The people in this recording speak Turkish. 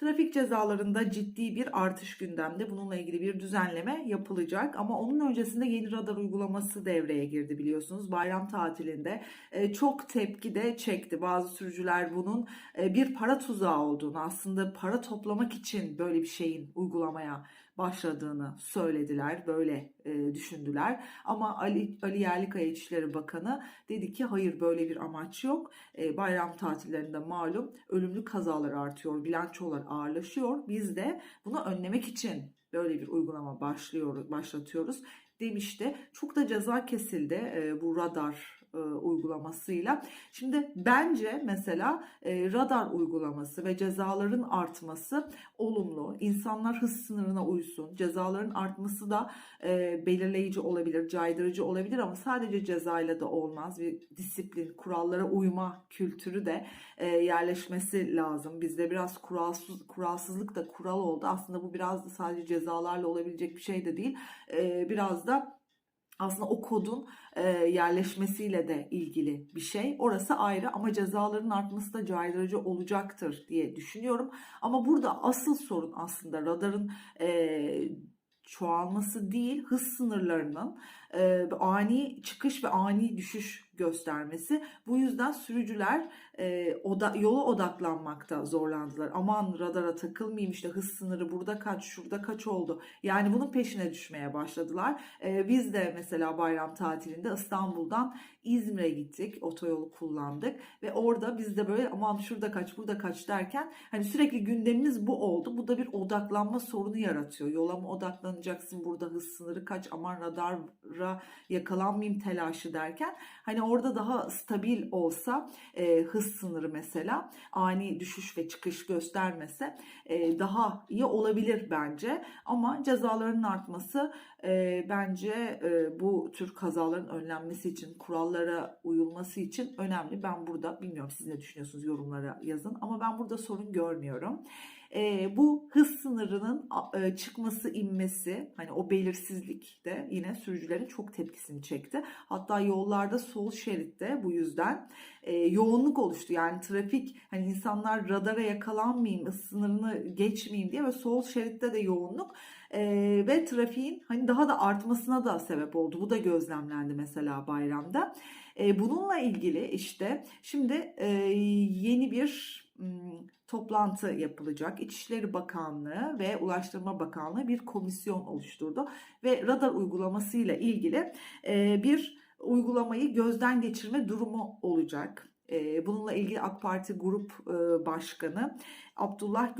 Trafik cezalarında ciddi bir artış gündemde. Bununla ilgili bir düzenleme yapılacak ama onun öncesinde yeni radar uygulaması devreye girdi biliyorsunuz. Bayram tatilinde e, çok tepki de çekti. Bazı sürücüler bunun e, bir para tuzağı olduğunu, aslında para toplamak için böyle bir şeyin uygulamaya başladığını söylediler. Böyle e, düşündüler. Ama Ali, Ali Yerlikaya İçişleri Bakanı dedi ki hayır böyle bir amaç yok. Bayram tatillerinde malum ölümlü kazalar artıyor, bilançolar ağırlaşıyor. Biz de bunu önlemek için böyle bir uygulama başlıyor, başlatıyoruz demişti. Çok da ceza kesildi e, bu radar e, uygulamasıyla. Şimdi bence mesela e, radar uygulaması ve cezaların artması olumlu. İnsanlar hız sınırına uysun. Cezaların artması da e, belirleyici olabilir, caydırıcı olabilir ama sadece cezayla da olmaz. Bir disiplin, kurallara uyma kültürü de e, yerleşmesi lazım. Bizde biraz kuralsız, kuralsızlık da kural oldu. Aslında bu biraz da sadece cezalarla olabilecek bir şey de değil. E, biraz da aslında o kodun e, yerleşmesiyle de ilgili bir şey. Orası ayrı ama cezaların artması da caydırıcı olacaktır diye düşünüyorum. Ama burada asıl sorun aslında radarın e, çoğalması değil hız sınırlarının e, ani çıkış ve ani düşüş göstermesi. Bu yüzden sürücüler e, oda, yola odaklanmakta zorlandılar. Aman radara takılmayayım işte hız sınırı burada kaç şurada kaç oldu. Yani bunun peşine düşmeye başladılar. E, biz de mesela bayram tatilinde İstanbul'dan İzmir'e gittik. Otoyolu kullandık ve orada biz de böyle aman şurada kaç burada kaç derken hani sürekli gündemimiz bu oldu. Bu da bir odaklanma sorunu yaratıyor. Yola mı odaklanacaksın burada hız sınırı kaç aman radara yakalanmayayım telaşı derken hani orada daha stabil olsa e, hız sınırı mesela ani düşüş ve çıkış göstermese e, daha iyi olabilir bence. Ama cezaların artması e, bence e, bu tür kazaların önlenmesi için kurallara uyulması için önemli. Ben burada bilmiyorum siz ne düşünüyorsunuz yorumlara yazın ama ben burada sorun görmüyorum. E, bu hız sınırının e, çıkması inmesi hani o belirsizlik de yine sürücülerin çok tepkisini çekti. Hatta yollarda sol şeritte bu yüzden e, yoğunluk oluştu. Yani trafik hani insanlar radara yakalanmayayım, hız sınırını geçmeyeyim diye ve sol şeritte de yoğunluk e, ve trafiğin hani daha da artmasına da sebep oldu. Bu da gözlemlendi mesela bayramda. E, bununla ilgili işte şimdi e, yeni bir toplantı yapılacak. İçişleri Bakanlığı ve Ulaştırma Bakanlığı bir komisyon oluşturdu ve radar uygulamasıyla ilgili bir uygulamayı gözden geçirme durumu olacak. Bununla ilgili AK Parti Grup Başkanı Abdullah